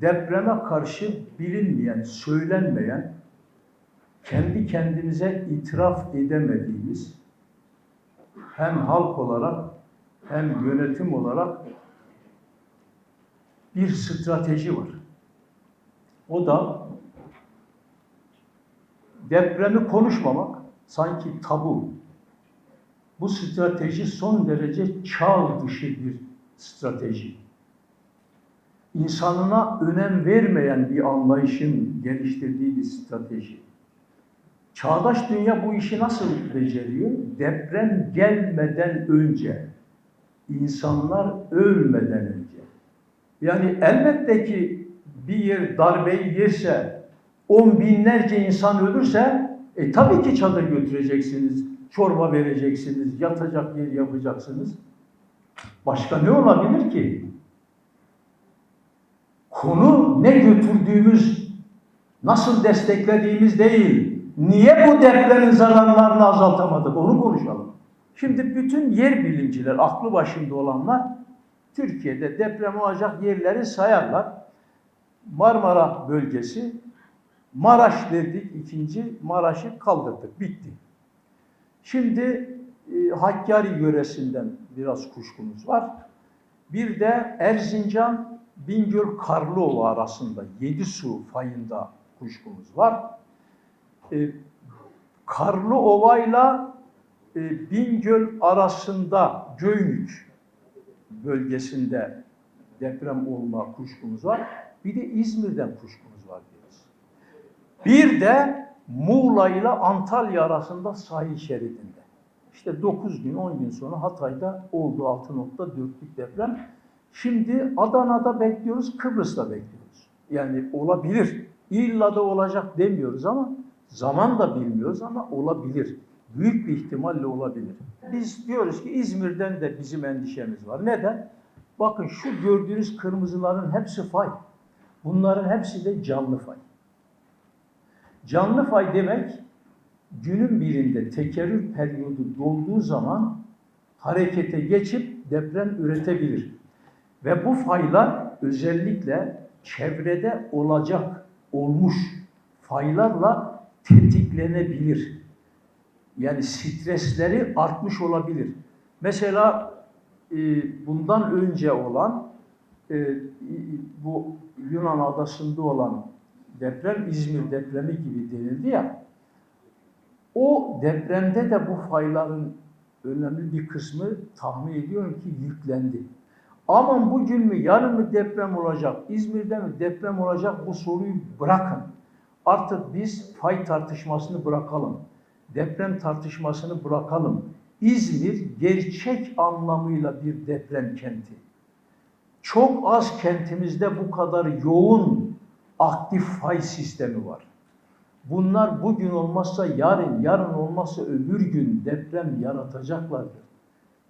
depreme karşı bilinmeyen, söylenmeyen, kendi kendimize itiraf edemediğimiz hem halk olarak hem yönetim olarak bir strateji var. O da depremi konuşmamak sanki tabu. Bu strateji son derece çağ dışı bir strateji. İnsanına önem vermeyen bir anlayışın geliştirdiği bir strateji. Çağdaş dünya bu işi nasıl beceriyor? Deprem gelmeden önce, insanlar ölmeden önce. Yani elbette ki bir yer darbeyi yerse, on binlerce insan ölürse, e, tabii ki çadır götüreceksiniz, çorba vereceksiniz, yatacak yer yapacaksınız. Başka ne olabilir ki? Konu ne götürdüğümüz, nasıl desteklediğimiz değil. Niye bu depremin zararlarını azaltamadık onu konuşalım. Şimdi bütün yer bilimciler, aklı başında olanlar Türkiye'de deprem olacak yerleri sayarlar. Marmara bölgesi, Maraş dedik ikinci, Maraş'ı kaldırdık, bitti. Şimdi e, Hakkari yöresinden biraz kuşkumuz var. Bir de Erzincan, Bingöl, Karlıova arasında Yedisu fayında kuşkumuz var. E, Karlıova ile e, Bingöl arasında Göynük bölgesinde deprem olma kuşkumuz var. Bir de İzmir'den kuşkumuz var diyoruz. Bir de Muğla ile Antalya arasında sahil şeridinde. İşte 9 gün 10 gün sonra Hatay'da oldu 6.4'lük deprem. Şimdi Adana'da bekliyoruz, Kıbrıs'ta bekliyoruz. Yani olabilir. İlla da olacak demiyoruz ama zaman da bilmiyoruz ama olabilir. Büyük bir ihtimalle olabilir. Biz diyoruz ki İzmir'den de bizim endişemiz var. Neden? Bakın şu gördüğünüz kırmızıların hepsi fay. Bunların hepsi de canlı fay. Canlı fay demek günün birinde tekerrür periyodu dolduğu zaman harekete geçip deprem üretebilir. Ve bu faylar özellikle çevrede olacak, olmuş faylarla tetiklenebilir. Yani stresleri artmış olabilir. Mesela e, bundan önce olan e, bu Yunan adasında olan deprem İzmir depremi gibi denildi ya. O depremde de bu fayların önemli bir kısmı tahmin ediyorum ki yüklendi. Aman bugün mü yarın mı deprem olacak, İzmir'de mi deprem olacak bu soruyu bırakın. Artık biz fay tartışmasını bırakalım. Deprem tartışmasını bırakalım. İzmir gerçek anlamıyla bir deprem kenti. Çok az kentimizde bu kadar yoğun aktif fay sistemi var. Bunlar bugün olmazsa yarın, yarın olmazsa öbür gün deprem yaratacaklardır.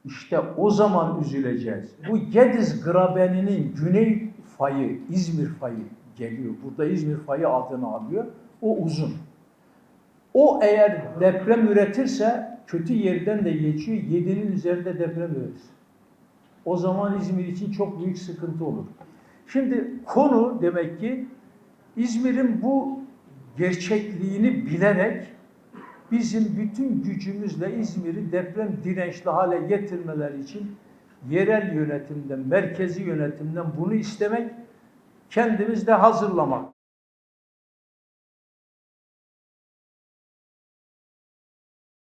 İşte o zaman üzüleceğiz. Bu Gediz Grabeninin güney fayı, İzmir fayı geliyor. Burada İzmir fayı adını alıyor. O uzun. O eğer deprem üretirse kötü yerden de geçiyor. Yedinin üzerinde deprem üretir. O zaman İzmir için çok büyük sıkıntı olur. Şimdi konu demek ki İzmir'in bu gerçekliğini bilerek bizim bütün gücümüzle İzmir'i deprem dirençli hale getirmeleri için yerel yönetimden, merkezi yönetimden bunu istemek, kendimiz de hazırlamak.